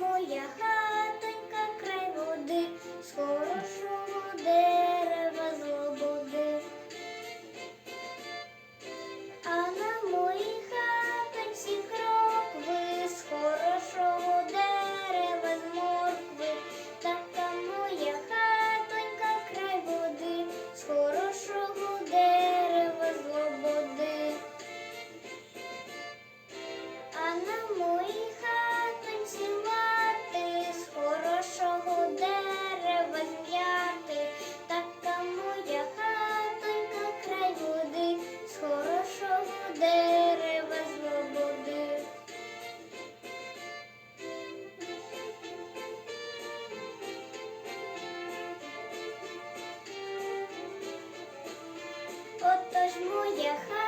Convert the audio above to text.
моя хата. моя хата.